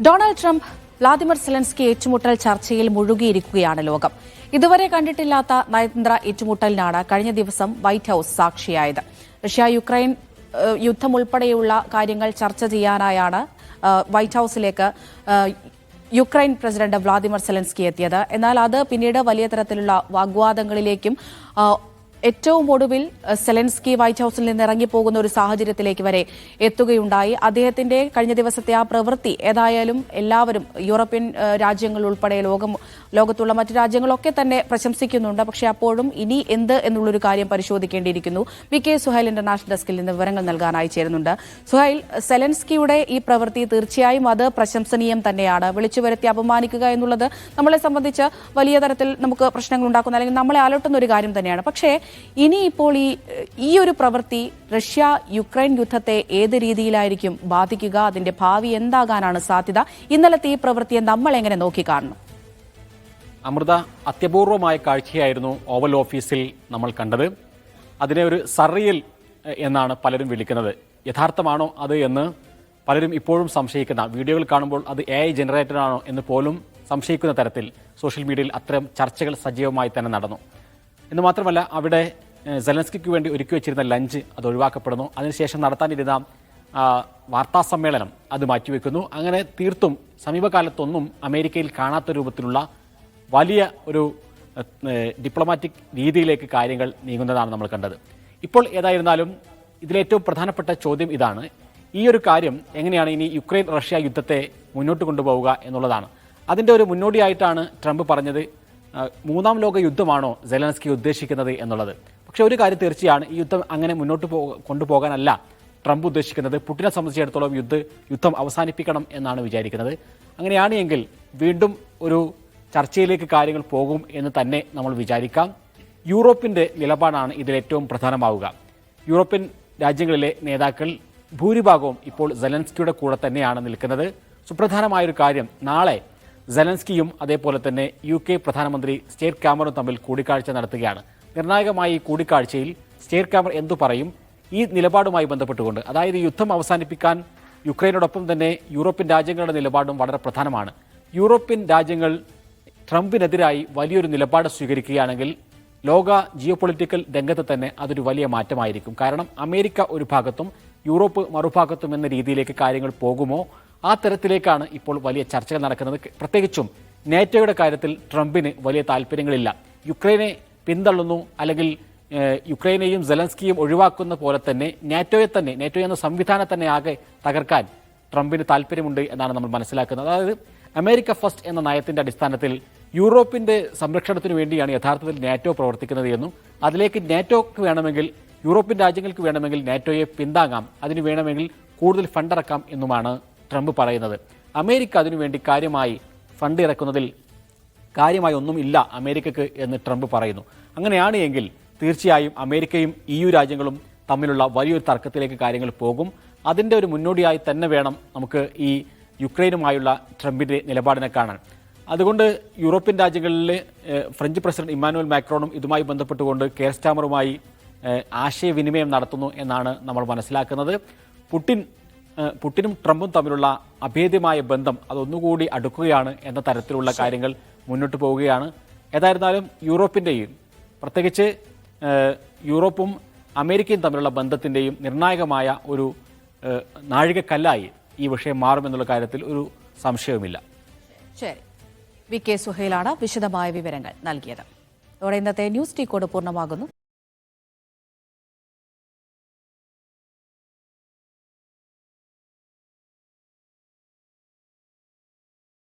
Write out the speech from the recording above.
Donald Trump Vladimir Zelensky ഏറ്റുമുട്ടൽ ചർച്ചയിൽ മുഴുകിയിരിക്കുകയാണ് ലോകം. ഇതുവരെ കണ്ടിട്ടില്ലാത്ത നയതന്ത്ര ഏറ്റുമുട്ടലിനാണ് കഴിഞ്ഞ ദിവസം വൈറ്റ് ഹൌസ് സാക്ഷിയായത്. റഷ്യ യുക്രൈൻ യുദ്ധം ഉൾപ്പെടെയുള്ള കാര്യങ്ങൾ ചർച്ച ചെയ്യാനായാണ് വൈറ്റ് ഹൌസിലേക്ക് യുക്രൈൻ പ്രസിഡന്റ് വ്ളാദിമിർ സെലൻസ്കി എത്തിയത്. എന്നാൽ അത് പിന്നീട് വലിയ തരത്തിലുള്ള വാഗ്വാദങ്ങളിലേക്കും ഏറ്റവും ഒടുവിൽ സെലൻസ്കി വൈറ്റ് ഹൌസിൽ നിന്ന് ഇറങ്ങിപ്പോകുന്ന ഒരു സാഹചര്യത്തിലേക്ക് വരെ എത്തുകയുണ്ടായി. അദ്ദേഹത്തിന്റെ കഴിഞ്ഞ ദിവസത്തെ ആ പ്രവൃത്തി ഏതായാലും എല്ലാവരും യൂറോപ്യൻ രാജ്യങ്ങൾ ഉൾപ്പെടെ ലോകം ലോകത്തുള്ള മറ്റു രാജ്യങ്ങളൊക്കെ തന്നെ പ്രശംസിക്കുന്നുണ്ട്. പക്ഷേ അപ്പോഴും ഇനി എന്ത് എന്നുള്ളൊരു കാര്യം പരിശോധിക്കേണ്ടിയിരിക്കുന്നു. വി കെ സുഹൈൽ ഇന്റർനാഷണൽ ഡെസ്കിൽ നിന്ന് വിവരങ്ങൾ നൽകാനായി ചേരുന്നുണ്ട് സുഹൈൽ സെലൻസ്കിയുടെ ഈ പ്രവൃത്തി തീർച്ചയായും അത് പ്രശംസനീയം തന്നെയാണ്. വിളിച്ചു വരുത്തി അപമാനിക്കുക എന്നുള്ളത് നമ്മളെ സംബന്ധിച്ച് വലിയ തരത്തിൽ നമുക്ക് പ്രശ്നങ്ങൾ ഉണ്ടാക്കുന്ന അല്ലെങ്കിൽ നമ്മളെ അലട്ടുന്ന ഒരു കാര്യം തന്നെയാണ്. പക്ഷേ ഇനി ഇപ്പോൾ ഈ ഈ ഒരു പ്രവൃത്തി റഷ്യ യുക്രൈൻ യുദ്ധത്തെ ഏത് രീതിയിലായിരിക്കും ബാധിക്കുക അതിന്റെ ഭാവി എന്താകാനാണ് സാധ്യത ഇന്നലത്തെ ഈ പ്രവൃത്തിയെ നമ്മൾ എങ്ങനെ നോക്കിക്കാണണം? അമൃത അത്യപൂർവമായ കാഴ്ചയായിരുന്നു ഓവൽ ഓഫീസിൽ നമ്മൾ കണ്ടത്. അതിനെ ഒരു സറിയൽ എന്നാണ് പലരും വിളിക്കുന്നത്. യഥാർത്ഥമാണോ അത് എന്ന് പലരും ഇപ്പോഴും സംശയിക്കുന്ന വീഡിയോകൾ കാണുമ്പോൾ അത് എ ഐ ജനറേറ്റഡ് ആണോ എന്ന് പോലും സംശയിക്കുന്ന തരത്തിൽ സോഷ്യൽ മീഡിയയിൽ അത്തരം ചർച്ചകൾ സജീവമായി തന്നെ നടന്നു. എന്ന് മാത്രമല്ല അവിടെ സെലൻസ്കിക്ക് വേണ്ടി ഒരുക്കി വെച്ചിരുന്ന ലഞ്ച് അത് ഒഴിവാക്കപ്പെടുന്നു. അതിനുശേഷം നടത്താനിരുന്ന വാർത്താ സമ്മേളനം അത് മാറ്റിവെക്കുന്നു. അങ്ങനെ തീർത്തും സമീപകാലത്തൊന്നും അമേരിക്കയിൽ കാണാത്ത രൂപത്തിലുള്ള വലിയ ഒരു ഡിപ്ലോമാറ്റിക് രീതിയിലേക്ക് കാര്യങ്ങൾ നീങ്ങുന്നതാണ് നമ്മൾ കണ്ടത്. ഇപ്പോൾ ഏതായിരുന്നാലും ഇതിലേറ്റവും പ്രധാനപ്പെട്ട ചോദ്യം ഇതാണ്. ഈ ഒരു കാര്യം എങ്ങനെയാണ് ഇനി യുക്രൈൻ റഷ്യ യുദ്ധത്തെ മുന്നോട്ട് കൊണ്ടുപോവുക എന്നുള്ളതാണ്. അതിന്റെ ഒരു മുന്നോടിയായിട്ടാണ് ട്രംപ് പറഞ്ഞത്. മൂന്നാം ലോക യുദ്ധമാണോ സെലൻസ്കി ഉദ്ദേശിക്കുന്നത് എന്നുള്ളത്? പക്ഷേ ഒരു കാര്യം തീർച്ചയാണ് ഈ യുദ്ധം അങ്ങനെ മുന്നോട്ട് പോ കൊണ്ടുപോകാനല്ല ട്രംപ് ഉദ്ദേശിക്കുന്നത്. പുട്ടിനെ സംബന്ധിച്ചിടത്തോളം യുദ്ധ യുദ്ധം അവസാനിപ്പിക്കണം എന്നാണ് വിചാരിക്കുന്നത്. അങ്ങനെയാണ് എങ്കിൽ വീണ്ടും ഒരു ചർച്ചയിലേക്ക് കാര്യങ്ങൾ പോകും എന്ന് തന്നെ നമ്മൾ വിചാരിക്കാം. യൂറോപ്പിന്റെ നിലപാടാണ് ഇതിൽ ഏറ്റവും പ്രധാനമാവുക. യൂറോപ്യൻ രാജ്യങ്ങളിലെ നേതാക്കൾ ഭൂരിഭാഗവും ഇപ്പോൾ സെലൻസ്കിയുടെ കൂടെ തന്നെയാണ് നിൽക്കുന്നത്. സുപ്രധാനമായൊരു കാര്യം നാളെ സെലൻസ്കിയും അതേപോലെ തന്നെ യു കെ പ്രധാനമന്ത്രി സ്റ്റേറ്റ് ക്യാമറും തമ്മിൽ കൂടിക്കാഴ്ച നടത്തുകയാണ്. നിർണായകമായ ഈ കൂടിക്കാഴ്ചയിൽ സ്റ്റേറ്റ് ക്യാമർ എന്തു പറയും? ഈ നിലപാടുമായി ബന്ധപ്പെട്ടുകൊണ്ട് അതായത് യുദ്ധം അവസാനിപ്പിക്കാൻ യുക്രൈനോടൊപ്പം തന്നെ യൂറോപ്യൻ രാജ്യങ്ങളുടെ നിലപാടും വളരെ പ്രധാനമാണ്. യൂറോപ്യൻ രാജ്യങ്ങൾ ട്രംപിനെതിരായി വലിയൊരു നിലപാട് സ്വീകരിക്കുകയാണെങ്കിൽ ലോക ജിയോ പൊളിറ്റിക്കൽ രംഗത്ത് തന്നെ അതൊരു വലിയ മാറ്റമായിരിക്കും. കാരണം അമേരിക്ക ഒരു ഭാഗത്തും യൂറോപ്പ് മറുഭാഗത്തും എന്ന രീതിയിലേക്ക് കാര്യങ്ങൾ പോകുമോ? ആ തരത്തിലേക്കാണ് ഇപ്പോൾ വലിയ ചർച്ചകൾ നടക്കുന്നത്. പ്രത്യേകിച്ചും നേറ്റോയുടെ കാര്യത്തിൽ ട്രംപിന് വലിയ താല്പര്യങ്ങളില്ല. യുക്രൈനെ പിന്തള്ളുന്നു അല്ലെങ്കിൽ യുക്രൈനെയും സെലൻസ്കിയും ഒഴിവാക്കുന്ന പോലെ തന്നെ നാറ്റോയെ തന്നെ നാറ്റോ എന്ന സംവിധാനം തന്നെ ആകെ തകർക്കാൻ ട്രംപിന് താല്പര്യമുണ്ട് എന്നാണ് നമ്മൾ മനസ്സിലാക്കുന്നത്. അതായത് അമേരിക്ക ഫസ്റ്റ് എന്ന നയത്തിന്റെ അടിസ്ഥാനത്തിൽ യൂറോപ്പിന്റെ സംരക്ഷണത്തിന് വേണ്ടിയാണ് യഥാർത്ഥത്തിൽ നാറ്റോ പ്രവർത്തിക്കുന്നത് എന്നും അതിലേക്ക് നാറ്റോക്ക് വേണമെങ്കിൽ യൂറോപ്യൻ രാജ്യങ്ങൾക്ക് വേണമെങ്കിൽ നാറ്റോയെ പിന്താങ്ങാം അതിന് വേണമെങ്കിൽ കൂടുതൽ ഫണ്ടിറക്കാം എന്നുമാണ് ട്രംപ് പറയുന്നത്. അമേരിക്ക അതിനുവേണ്ടി കാര്യമായി ഫണ്ട് ഇറക്കുന്നതിൽ കാര്യമായി ഒന്നും ഇല്ല അമേരിക്കക്ക് എന്ന് ട്രംപ് പറയുന്നു. അങ്ങനെയാണ് എങ്കിൽ തീർച്ചയായും അമേരിക്കയും ഇ യു രാജ്യങ്ങളും തമ്മിലുള്ള വലിയൊരു തർക്കത്തിലേക്ക് കാര്യങ്ങൾ പോകും. അതിന്റെ ഒരു മുന്നോടിയായി തന്നെ വേണം നമുക്ക് ഈ യുക്രൈനുമായുള്ള ട്രംപിന്റെ നിലപാടിനെ കാണാൻ. അതുകൊണ്ട് യൂറോപ്യൻ രാജ്യങ്ങളിലെ ഫ്രഞ്ച് പ്രസിഡന്റ് ഇമ്മാനുവൽ മാക്രോണും ഇതുമായി ബന്ധപ്പെട്ടുകൊണ്ട് കെയർ സ്റ്റാമറുമായി ആശയവിനിമയം നടത്തുന്നു എന്നാണ് നമ്മൾ മനസ്സിലാക്കുന്നത്. പുടിൻ പുടിനും ട്രംപും തമ്മിലുള്ള അഭേദ്യമായ ബന്ധം അതൊന്നുകൂടി അടുക്കുകയാണ് എന്ന തരത്തിലുള്ള കാര്യങ്ങൾ മുന്നോട്ട് പോവുകയാണ്. ഏതായിരുന്നാലും യൂറോപ്പിന്റെയും പ്രത്യേകിച്ച് യൂറോപ്പും അമേരിക്കയും തമ്മിലുള്ള ബന്ധത്തിന്റെയും നിർണായകമായ ഒരു നാഴികക്കല്ലായി ഈ വിഷയം മാറുമെന്നുള്ള കാര്യത്തിൽ ഒരു സംശയവുമില്ല. ശരി. വി കെ സുഹൈലാണ് വിശദമായ വിവരങ്ങൾ നൽകിയത്. അതോടെ ഇന്നത്തെ ന്യൂസ് ടീക്കോട് പൂർണമാകുന്നു.